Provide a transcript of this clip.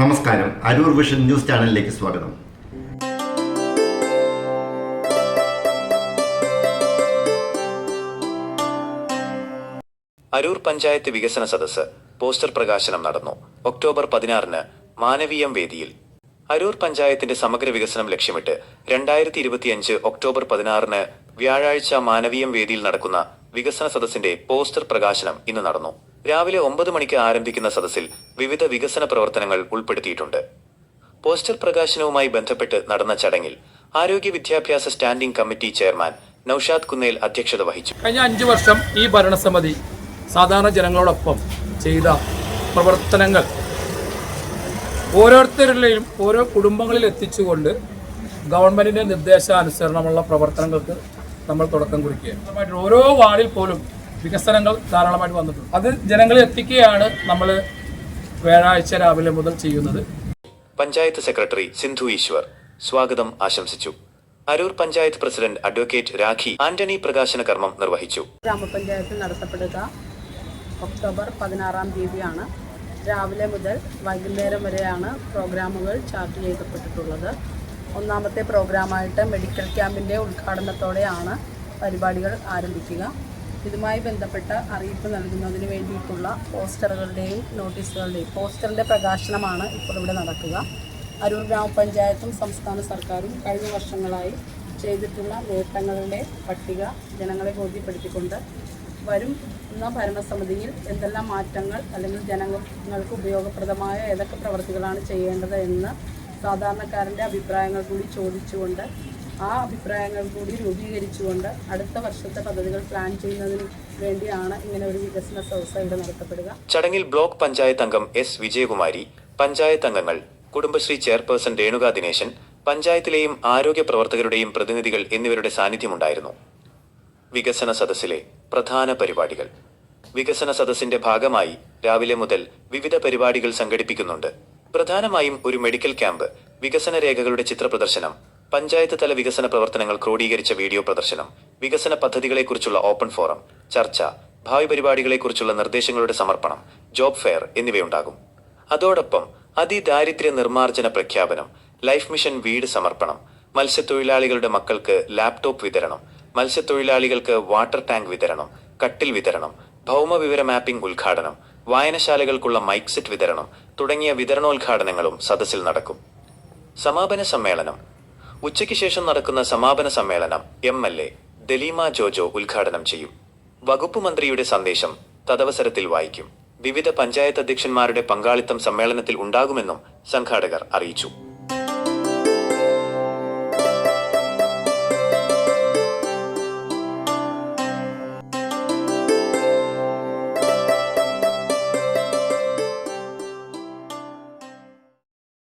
നമസ്കാരം. Aroor vision news ചാനലിലേക്ക് സ്വാഗതം. അരൂർ പഞ്ചായത്ത് വികസന സദസ്സ് പോസ്റ്റർ പ്രകാശനം നടന്നു. ഒക്ടോബർ പതിനാറിന് മാനവീയം വേദിയിൽ. അരൂർ പഞ്ചായത്തിന്റെ സമഗ്ര വികസനം ലക്ഷ്യമിട്ട് രണ്ടായിരത്തി ഇരുപത്തിയഞ്ച് ഒക്ടോബർ പതിനാറിന് വ്യാഴാഴ്ച മാനവീയം വേദിയിൽ നടക്കുന്ന വികസന സദസ്സിന്റെ പോസ്റ്റർ പ്രകാശനം ഇന്ന് നടന്നു. രാവിലെ ഒമ്പത് മണിക്ക് ആരംഭിക്കുന്ന സദസ്സിൽ വിവിധ വികസന പ്രവർത്തനങ്ങൾ ഉൾപ്പെടുത്തിയിട്ടുണ്ട്. പോസ്റ്റർ പ്രകാശനവുമായി ബന്ധപ്പെട്ട് നടന്ന ചടങ്ങിൽ ആരോഗ്യ വിദ്യാഭ്യാസ standing committee chairman Naushad Kunnel അധ്യക്ഷത വഹിച്ചു. കഴിഞ്ഞ അഞ്ചു വർഷം ഈ ഭരണസമിതി സാധാരണ ജനങ്ങളോടൊപ്പം ചെയ്ത പ്രവർത്തനങ്ങൾ ഓരോരുത്തരിലെയും ഓരോ കുടുംബങ്ങളിൽ എത്തിച്ചുകൊണ്ട് ഗവൺമെന്റിന്റെ നിർദ്ദേശാനുസരണമുള്ള പ്രവർത്തനങ്ങൾക്ക് നമ്മൾ തുടക്കം കുറിക്കുകയാണ് ഓരോ വാർഡിൽ പോലും വികസനങ്ങൾ ധാരാളമായിട്ട് വന്നിട്ടുണ്ട്. അത് ജനങ്ങളെ എത്തിക്കുകയാണ് നമ്മൾ വ്യാഴാഴ്ച രാവിലെ മുതൽ ചെയ്യുന്നത്. പഞ്ചായത്ത് സെക്രട്ടറി സിന്ധു ഈശ്വർ സ്വാഗതം ആശംസിച്ചു. അരൂർ പഞ്ചായത്ത് പ്രസിഡന്റ് അഡ്വക്കേറ്റ് രാഖി ആന്റണി പ്രകാശന കർമ്മം നിർവഹിച്ചു. ഗ്രാമപഞ്ചായത്തിൽ നടത്തപ്പെടുക ഒക്ടോബർ പതിനാറാം തീയതിയാണ്. രാവിലെ മുതൽ വൈകുന്നേരം വരെയാണ് പ്രോഗ്രാമുകൾ ചാർട്ട് ചെയ്യപ്പെട്ടിട്ടുള്ളത്. ഒന്നാമത്തെ പ്രോഗ്രാമായിട്ട് മെഡിക്കൽ ക്യാമ്പിന്റെ ഉദ്ഘാടനത്തോടെയാണ് പരിപാടികൾ ആരംഭിക്കുക. ഇതുമായി ബന്ധപ്പെട്ട അറിയിപ്പ് നൽകുന്നതിന് വേണ്ടിയിട്ടുള്ള പോസ്റ്ററുകളുടെയും നോട്ടീസുകളുടെയും പോസ്റ്ററിന്റെ പ്രകാശനമാണ് ഇപ്പോൾ ഇവിടെ നടക്കുക. അരൂർ ഗ്രാമപഞ്ചായത്തും സംസ്ഥാന സർക്കാരും കഴിഞ്ഞ വർഷങ്ങളായി ചെയ്തിട്ടുള്ള നേട്ടങ്ങളുടെ പട്ടിക ജനങ്ങളെ ബോധ്യപ്പെടുത്തിക്കൊണ്ട് വരും എന്ന ഭരണസമിതിയിൽ എന്തെല്ലാം മാറ്റങ്ങൾ അല്ലെങ്കിൽ ജനങ്ങൾക്ക് ഉപയോഗപ്രദമായ ഏതൊക്കെ പ്രവർത്തികളാണ് ചെയ്യേണ്ടത് എന്ന് സാധാരണക്കാരന്റെ അഭിപ്രായങ്ങൾ കൂടി ചോദിച്ചുകൊണ്ട് ആ അഭിപ്രായങ്ങൾ കൂടി രൂപീകരിച്ചുകൊണ്ട് അടുത്ത വർഷത്തെ പദ്ധതികൾ പ്ലാൻ ചെയ്യുന്നതിന് വേണ്ടിയാണ് ഇങ്ങനെ ഒരു വികസന സദസ്സ് ഇവിടെ നടത്തപ്പെടുക. ചടങ്ങിൽ ബ്ലോക്ക് പഞ്ചായത്ത് അംഗം എസ് വിജയകുമാരി പഞ്ചായത്ത് അംഗങ്ങൾ കുടുംബശ്രീ ചെയർപേഴ്സൺ രേണുക ദിനേശൻ പഞ്ചായത്തിലെയും ആരോഗ്യ പ്രവർത്തകരുടെയും പ്രതിനിധികൾ എന്നിവരുടെ സാന്നിധ്യമുണ്ടായിരുന്നു. വികസന സദസ്സിലെ പ്രധാന പരിപാടികൾ. വികസന സദസ്സിന്റെ ഭാഗമായി രാവിലെ മുതൽ വിവിധ പരിപാടികൾ സംഘടിപ്പിക്കുന്നുണ്ട്. പ്രധാനമായും ഒരു മെഡിക്കൽ ക്യാമ്പ് വികസന രേഖകളുടെ ചിത്ര പ്രദർശനം പഞ്ചായത്ത് തല വികസന പ്രവർത്തനങ്ങൾ ക്രോഡീകരിച്ച വീഡിയോ പ്രദർശനം വികസന പദ്ധതികളെക്കുറിച്ചുള്ള ഓപ്പൺ ഫോറം ചർച്ച ഭാവി പരിപാടികളെക്കുറിച്ചുള്ള നിർദ്ദേശങ്ങളുടെ സമർപ്പണം ജോബ് ഫെയർ എന്നിവയുണ്ടാകും. അതോടൊപ്പം അതിദാരിദ്ര്യ നിർമ്മാർജന പ്രഖ്യാപനം ലൈഫ് മിഷൻ വീട് സമർപ്പണം മത്സ്യത്തൊഴിലാളികളുടെ മക്കൾക്ക് ലാപ്ടോപ്പ് വിതരണം മത്സ്യത്തൊഴിലാളികൾക്ക് വാട്ടർ ടാങ്ക് വിതരണം കട്ടിൽ വിതരണം ഭൗമവിവര മാപ്പിംഗ് ഉദ്ഘാടനം വായനശാലകൾക്കുള്ള മൈക്ക് സെറ്റ് വിതരണം തുടങ്ങിയ വിതരണോദ്ഘാടനങ്ങളും സദസ്സിൽ നടക്കും. സമാപന സമ്മേളനം. ഉച്ചയ്ക്ക് ശേഷം നടക്കുന്ന സമാപന സമ്മേളനം M L A Daleema Jojo ഉദ്ഘാടനം ചെയ്യും. വകുപ്പ് മന്ത്രിയുടെ സന്ദേശം തദവസരത്തിൽ വായിക്കും. വിവിധ പഞ്ചായത്ത് അധ്യക്ഷന്മാരുടെ പങ്കാളിത്തം സമ്മേളനത്തിൽ ഉണ്ടാകുമെന്നും സംഘാടകർ അറിയിച്ചു.